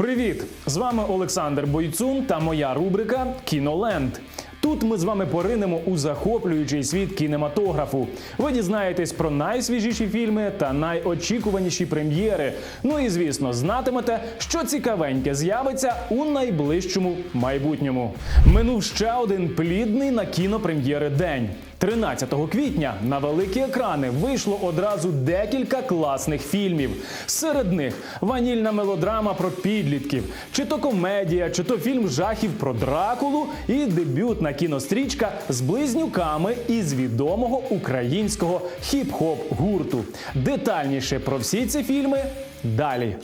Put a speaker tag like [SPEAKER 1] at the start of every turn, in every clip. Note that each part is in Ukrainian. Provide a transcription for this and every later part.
[SPEAKER 1] Привіт! З вами Олександр Бойцун та моя рубрика Кіноленд. Тут ми з вами поринемо у захоплюючий світ кінематографу. Ви дізнаєтесь про найсвіжіші фільми та найочікуваніші прем'єри. Ну і звісно, знатимете, що цікавеньке з'явиться у найближчому майбутньому. Минув ще один плідний на кінопрем'єри день. 13 квітня на великі екрани вийшло одразу декілька класних фільмів. Серед них ванільна мелодрама про підлітків, чи то комедія, чи то фільм жахів про Дракулу і дебютна кінострічка з близнюками із відомого українського хіп-хоп гурту. Детальніше про всі ці фільми далі.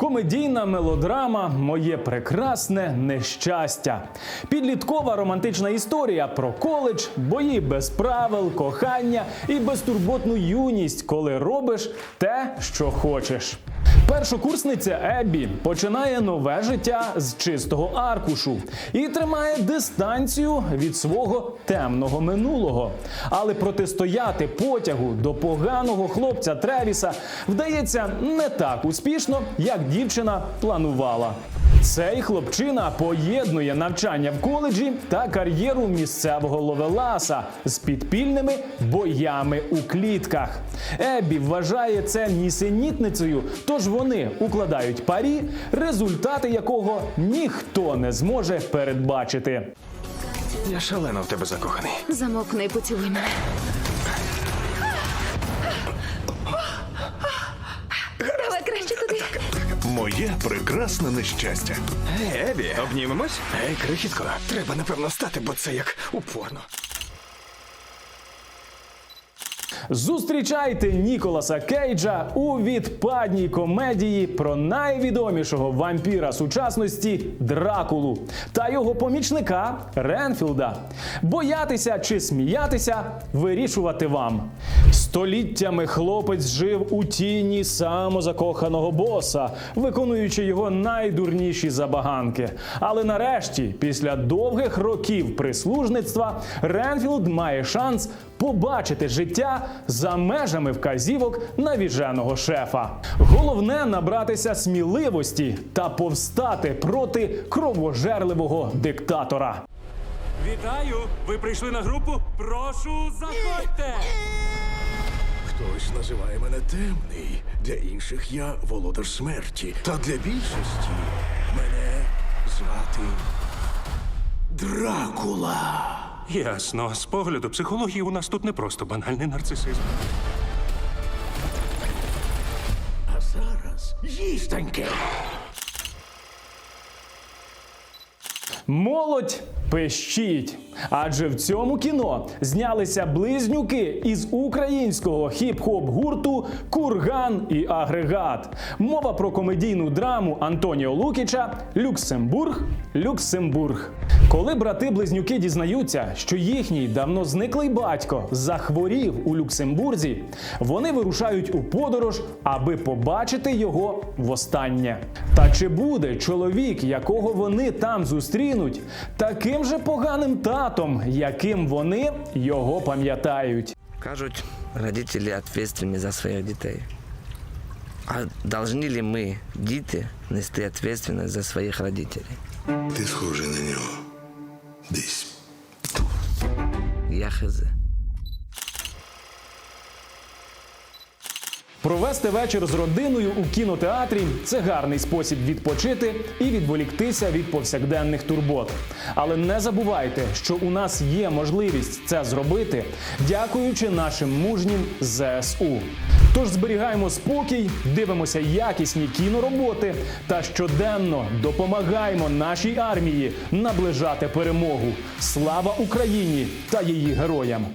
[SPEAKER 1] Комедійна мелодрама Моє прекрасне нещастя. Підліткова романтична історія про коледж, бої без правил, кохання і безтурботну юність, коли робиш те, що хочеш. Першокурсниця Еббі починає нове життя з чистого аркушу і тримає дистанцію від свого темного минулого. Але протистояти потягу до поганого хлопця Тревіса вдається не так успішно, як дівчина планувала. Цей хлопчина поєднує навчання в коледжі та кар'єру місцевого ловеласа з підпільними боями у клітках. Еббі вважає це нісенітницею, тож вони укладають парі, результати якого ніхто не зможе передбачити.
[SPEAKER 2] Я шалено в тебе закоханий.
[SPEAKER 3] Замовкни поцілуй мене.
[SPEAKER 4] Моє прекрасне нещастя.
[SPEAKER 2] Ей, Ебі, обнімемось? Ей, крихітко, треба напевно стати, бо це як упорно.
[SPEAKER 1] Зустрічайте Ніколаса Кейджа у відпадній комедії про найвідомішого вампіра сучасності Дракулу та його помічника Ренфілда. Боятися чи сміятися вирішувати вам. Століттями хлопець жив у тіні самозакоханого боса, виконуючи його найдурніші забаганки. Але нарешті, після довгих років прислужництва, Ренфілд має шанс побачити життя за межами вказівок навіженого шефа. Головне набратися сміливості та повстати проти кровожерливого диктатора.
[SPEAKER 5] Вітаю! Ви прийшли на групу? Прошу, заходьте!
[SPEAKER 4] Хтось називає мене темний, для інших я володар смерті. Та для більшості мене звати Дракула.
[SPEAKER 5] Ясно, з погляду психології у нас тут не просто банальний нарцисизм.
[SPEAKER 4] А зараз їстеньке.
[SPEAKER 1] Молодь пищить. Адже в цьому кіно знялися близнюки із українського хіп-хоп гурту Курган і Агрегат. Мова про комедійну драму Антоніо Лукіча Люксембург. Люксембург. Коли брати-близнюки дізнаються, що їхній давно зниклий батько захворів у Люксембурзі, вони вирушають у подорож, аби побачити його востаннє. Та чи буде чоловік, якого вони там зустрінуть, таким же поганим татом, яким вони його пам'ятають?
[SPEAKER 6] Кажуть, родителі відповідальні за своїх дітей. А повинні ли ми, діти, нести відповідальність за своїх родителей?
[SPEAKER 7] Ти схожий на нього. Десь.
[SPEAKER 6] Я хз.
[SPEAKER 1] Провести вечір з родиною у кінотеатрі це гарний спосіб відпочити і відволіктися від повсякденних турбот. Але не забувайте, що у нас є можливість це зробити, дякуючи нашим мужнім ЗСУ. Тож зберігаємо спокій, дивимося якісні кінороботи та щоденно допомагаємо нашій армії наближати перемогу. Слава Україні та її героям!